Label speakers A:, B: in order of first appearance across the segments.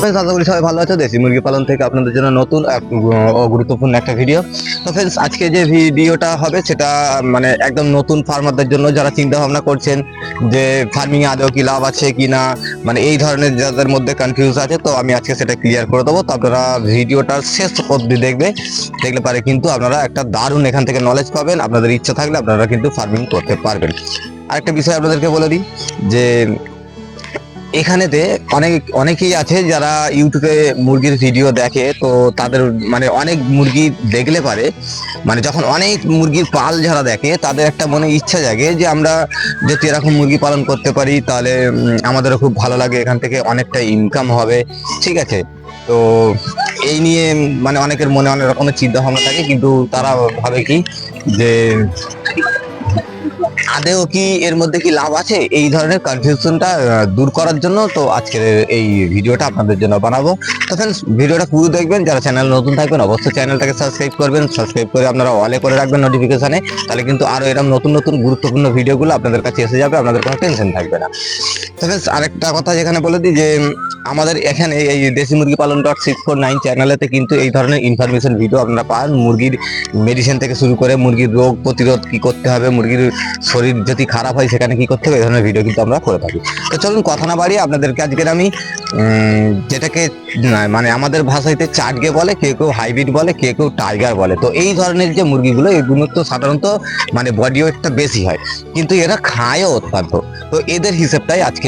A: Friends আশা করি সবাই ভালো আছো? দেশি মুরগি পালন থেকে আপনাদের জন্য নতুন এক, গুরুত্বপূর্ণ একটা ভিডিও তো ফ্রেন্ডস আজকে যে ভিডিওটা হবে সেটা মানে একদম নতুন ফার্মারদের জন্য যারা চিন্তা ভাবনা করছেন যে ফার্মিং এ আদৌ কি লাভ আছে কি না মানে এই ধরনের যাদের মধ্যে কনফিউজ আছে তো আমি আজকে সেটা ক্লিয়ার করে দেবো। তো আপনারা ভিডিওটার শেষ অবধি দেখবে দেখলে পারে কিন্তু আপনারা একটা দারুণ এখান থেকে নলেজ পাবেন। আপনাদের ইচ্ছা থাকলে আপনারা কিন্তু ফার্মিং করতে পারবেন। আরেকটা বিষয় আপনাদেরকে বলে দিই যে এখানেতে অনেক, অনেকেই আছে যারা ইউটিউবে মুরগির ভিডিও দেখে, তো তাদের মানে অনেক মুরগি দেখলে পারে। মানে যখন অনেক মুরগির পাল যারা দেখে, তাদের একটা মনে ইচ্ছা জাগে যে আমরা যদি এরকম মুরগি পালন করতে পারি, তাহলে আমাদেরও খুব ভালো লাগে, এখান থেকে অনেকটা ইনকাম হবে। ঠিক আছে? তো এই নিয়ে মানে অনেকের মনে অনেক রকমের চিন্তা ভাবনা থাকে, কিন্তু তারা ভাবে কি যে আদেও কি এর মধ্যে কি লাভ আছে? এই ধরনের কনফিউশনটা দূর করার জন্য তো আজকের এই ভিডিওটা আপনাদের জন্য বানাবো। তো ফ্রেন্ডস ভিডিওটা পুরো দেখবেন। যারা চ্যানেল নতুন থাকবেন, অবশ্যই চ্যানেলটাকে সাবস্ক্রাইব করবেন। সাবস্ক্রাইব করে আপনারা অলে করে রাখবেন নোটিফিকেশনে তাহলে কিন্তু আরও এরকম নতুন নতুন গুরুত্বপূর্ণ ভিডিওগুলো আপনাদের কাছে এসে যাবে। আপনাদের কোনো টেনশন থাকবে না। তো ফ্রেন্ডস আরেকটা কথা যেখানে বলে দিই যে, আমাদের এখানে এই দেশি মুরগি পালন ডট সিক্স ফোর নাইন চ্যানেলেতে কিন্তু এই ধরনের ইনফরমেশন ভিডিও আপনারা পান। মুরগির মেডিসিন থেকে শুরু করে মুরগির রোগ প্রতিরোধ কি করতে হবে, মুরগির শরীর যদি খারাপ হয় সেখানে কি করতে হবে? এই ধরনের ভিডিও কিন্তু আমরা করে থাকি। তো চলুন কথা না বাড়িয়ে আপনাদেরকে আজকের আমি যেটাকে মানে আমাদের ভাষাতে চাটগে বলে, কেউ কেউ হাইব্রিড বলে, কেউ কেউ টাইগার বলে। তো এই ধরনের যে মুরগিগুলো এগুলো তো সাধারণত মানে বডি ওয়েটটা বেশি হয়। কিন্তু এরা খায়ও অত্যন্ত। তো এদের হিসেবটাই আজকে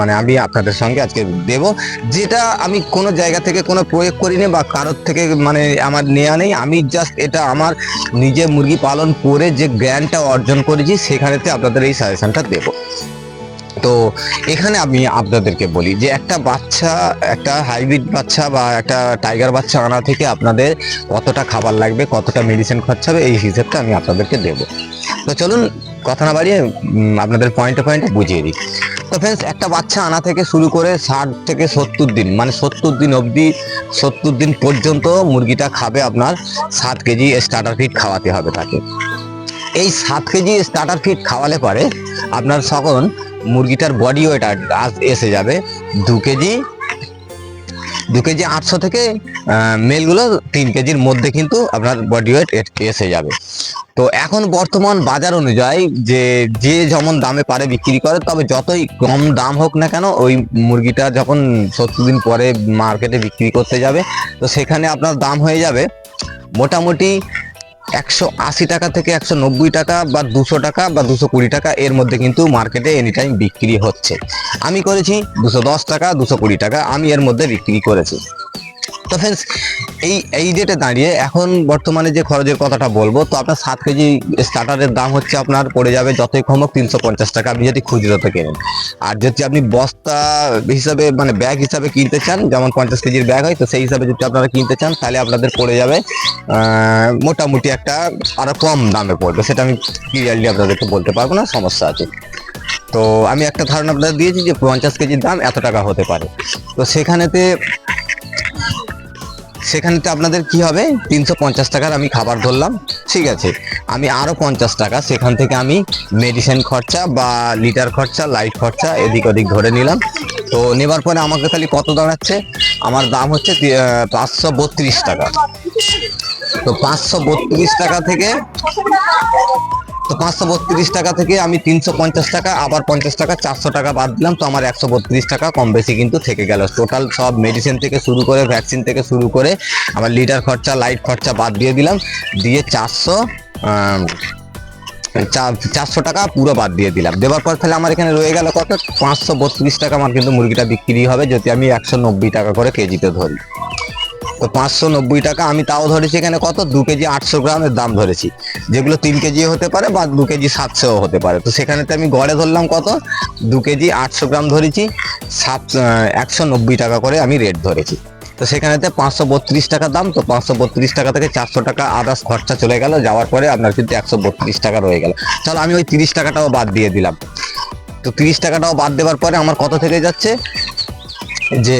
A: মানে আমি আপনাদের সঙ্গে আজকে দেব, যেটা আমি কোনো জায়গা থেকে কোনো প্রয়োগ করিনি বা কারোর থেকে মানে আমার নেওয়া নেই। আমি জাস্ট এটা আমার নিজে মুরগি পালন করে যে জ্ঞানটা অর্জন করেছি সেখানেতে আপনাদের এই সাজেশনটা দেব। তো এখানে আমি আপনাদেরকে বলি যে একটা বাচ্চা, একটা হাইব্রিড বাচ্চা বা একটা টাইগার বাচ্চা আনা থেকে আপনাদের কতটা খাবার লাগবে, কতটা মেডিসিন খরচা হবে, এই হিসেবটা আমি আপনাদেরকে দেব। তো চলুন কথা না বাড়িয়ে আপনাদের পয়েন্টে পয়েন্টে বুঝিয়ে দিই। তো ফ্রেন্ডস একটা বাচ্চা আনা থেকে শুরু করে ষাট থেকে সত্তর দিন মানে সত্তর দিন অবধি, সত্তর দিন পর্যন্ত মুরগিটা খাবে আপনার সাত কেজি স্টার্টার ফিড খাওয়াতে হবে তাকে। এই সাত কেজি স্টার্টার ফিড খাওয়ালে পরে আপনার সকল মুরগিটার বডি ওয়েট এসে যাবে। দু কেজি দু কেজি আটশো থেকে মেলগুলো তিন কেজির মধ্যে কিন্তু আপনার বডি ওয়েট এসে যাবে। তো এখন বর্তমান বাজার অনুযায়ী যে যে যেমন দামে পারে বিক্রি করে, তবে যতই কম দাম হোক না কেন ওই মুরগিটা যখন সত্তর দিন পরে মার্কেটে বিক্রি করতে যাবে, তো সেখানে আপনার দাম হয়ে যাবে। মোটামুটি একশো আশি টাকা থেকে একশো নব্বই টাকা বা দুশো টাকা বা দুশো কুড়ি টাকা এর মধ্যে কিন্তু মার্কেটে এনি টাইম বিক্রি হচ্ছে। আমি করেছি দুশো দশ টাকা, দুশো কুড়ি টাকা, আমি এর মধ্যে বিক্রি করেছি। তো ফ্রেন্ডস এই এই ডেটে দাঁড়িয়ে এখন বর্তমানে যে খরচের কথাটা বলব, তো আপনার সাত কেজি স্টার্টারের দাম হচ্ছে আপনার পড়ে যাবে যতই কম হোক তিনশো পঞ্চাশ টাকা। আপনি যদি খুচরোতে কেনেন। আর যদি আপনি বস্তা হিসাবে মানে ব্যাগ হিসাবে কিনতে চান, যেমন পঞ্চাশ কেজির ব্যাগ হয়, তো সেই হিসাবে যদি আপনারা কিনতে চান, তাহলে আপনাদের পড়ে যাবে মোটামুটি একটা আরও কম দামে পড়বে। সেটা আমি ক্লিয়ারলি আপনাদেরকে বলতে পারব না, সমস্যা আছে। তো আমি একটা ধারণা আপনাদের দিয়েছি যে পঞ্চাশ কেজির দাম এত টাকা হতে পারে। তো সেখানেতে সেখানেতে আপনাদের কি হবে? তিনশো পঞ্চাশ টাকার আমি খাবার ধরলাম, ঠিক আছে। আমি আরও পঞ্চাশ টাকা, সেখান থেকে আমি মেডিসিন খরচা বা লিটার খরচা লাইট খরচা এদিক ওদিক ধরে নিলাম। তো নেবার পরে আমাকে খালি কত দাঁড়াচ্ছে? আমার দাম হচ্ছে পাঁচশো বত্রিশ টাকা। তো পাঁচশো বত্রিশ টাকা থেকে তো পাঁচশো বত্রিশ টাকা থেকে আমি তিনশো পঞ্চাশ টাকা, আবার পঞ্চাশ টাকা, চারশো টাকা বাদ দিলাম, তো আমার একশো বত্রিশ টাকা কম বেশি কিন্তু থেকে গেল। টোটাল সব মেডিসিন থেকে শুরু করে ভ্যাকসিন থেকে শুরু করে, আমার লিটার খরচা লাইট খরচা বাদ দিয়ে দিলাম। দিয়ে চারশো চারশো টাকা পুরো বাদ দিয়ে দিলাম। দেওয়ার পর তাহলে আমার এখানে রয়ে গেল কত? পাঁচশো বত্রিশ টাকা আমার কিন্তু মুরগিটা বিক্রি হবে যদি আমি একশো নব্বই টাকা করে কেজিতে ধরি। তো পাঁচশো নব্বই টাকা, আমি তাও ধরেছি এখানে কত? দু কেজি আটশো গ্রামের দাম ধরেছি। যেগুলো তিন কেজি হতে পারে বা দু কেজি সাতশো হতে পারে। তো সেখানেতে আমি গড়ে ধরলাম কত? দু কেজি আটশো গ্রাম ধরেছি। সাত একশো নব্বই টাকা করে আমি রেট ধরেছি। তো সেখানেতে পাঁচশো বত্রিশ টাকা দাম। তো পাঁচশো বত্রিশ টাকা থেকে চারশো টাকা আদার্স খরচা চলে গেল। যাওয়ার পরে আপনার কিন্তু একশো বত্রিশ টাকা রয়ে গেল। চলো আমি ওই তিরিশ টাকাটাও বাদ দিয়ে দিলাম। তো তিরিশ টাকাটাও বাদ দেওয়ার পরে আমার কত থেকে যাচ্ছে? যে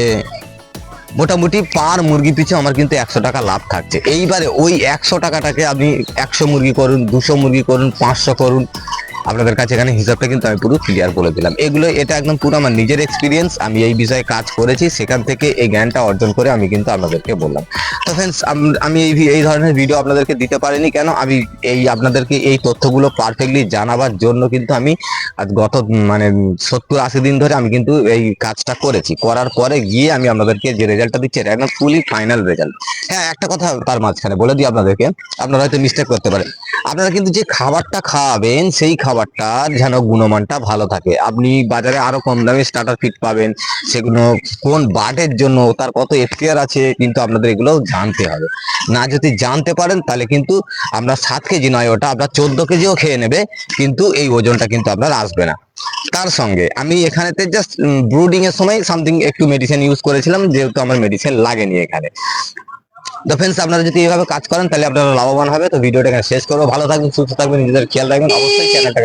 A: মোটামুটি পার মুরগি পিছু আমার কিন্তু একশো টাকা লাভ থাকছে। এইবারে ওই একশো টাকাটাকে আপনি একশো মুরগি করুন, দুশো মুরগি করুন, পাঁচশো করুন আপনাদের কাছে এখানে হিসাবটা কিন্তু আমি পুরো ক্লিয়ার বলে দিলাম। এগুলো, এটা একদম পুরো আমার নিজের এক্সপিরিয়েন্স আমি এই বিষয়ে কাজ করেছি, সেখান থেকে এই জ্ঞানটা অর্জন করে আমি কিন্তু আপনাদেরকে বললাম। তো ফ্রেন্ডস আমি এই এই ধরনের ভিডিও আপনাদেরকে দিতে পারিনি, কেন? আমি এই, আপনাদেরকে এই তথ্যগুলো পারফেক্টলি জানাবার জন্য কিন্তু আমি গত মানে সত্তর আশি দিন ধরে আমি কিন্তু এই কাজটা করেছি। করার পরে গিয়ে আমি আপনাদেরকে যে রেজাল্টটা দিচ্ছি, এটা একদম ফুলি ফাইনাল রেজাল্ট হ্যাঁ একটা কথা তার মাঝখানে বলে দিই আপনাদেরকে। আপনারা হয়তো মিস্টেক করতে পারেন। আপনারা কিন্তু যে খাবারটা খাওয়াবেন সেই খাবারটার যেন গুণমানটা ভালো থাকে। আপনি বাজারে আরও কম দামে স্টার্টার ফিট পাবেন, সেগুলো কোন বাটের জন্য, তার কত এফটিআর আছে, কিন্তু আপনাদের এগুলো জানতে হবে। না যদি জানতে পারেন, তাহলে কিন্তু আপনার সাত কেজি নয়, ওটা আপনার চোদ্দ কেজিও খেয়ে নেবে, কিন্তু এই ওজনটা কিন্তু আপনার আসবে না। তার সঙ্গে, আমি এখানেতে জাস্ট ব্রুডিং এর সময় সামথিং একটু মেডিসিন ইউজ করেছিলাম, যেহেতু আমার মেডিসিন লাগেনি এখানে। তো ফ্রেন্ডস আপনারা যদি এইভাবে কাজ করেন, তাহলে আপনারা লাভবান হবে। তো ভিডিওটা এখানে শেষ করব। ভালো থাকবেন, সুস্থ থাকবেন, নিজেদের খেয়াল রাখবেন। অবশ্যই চ্যানেলটাকে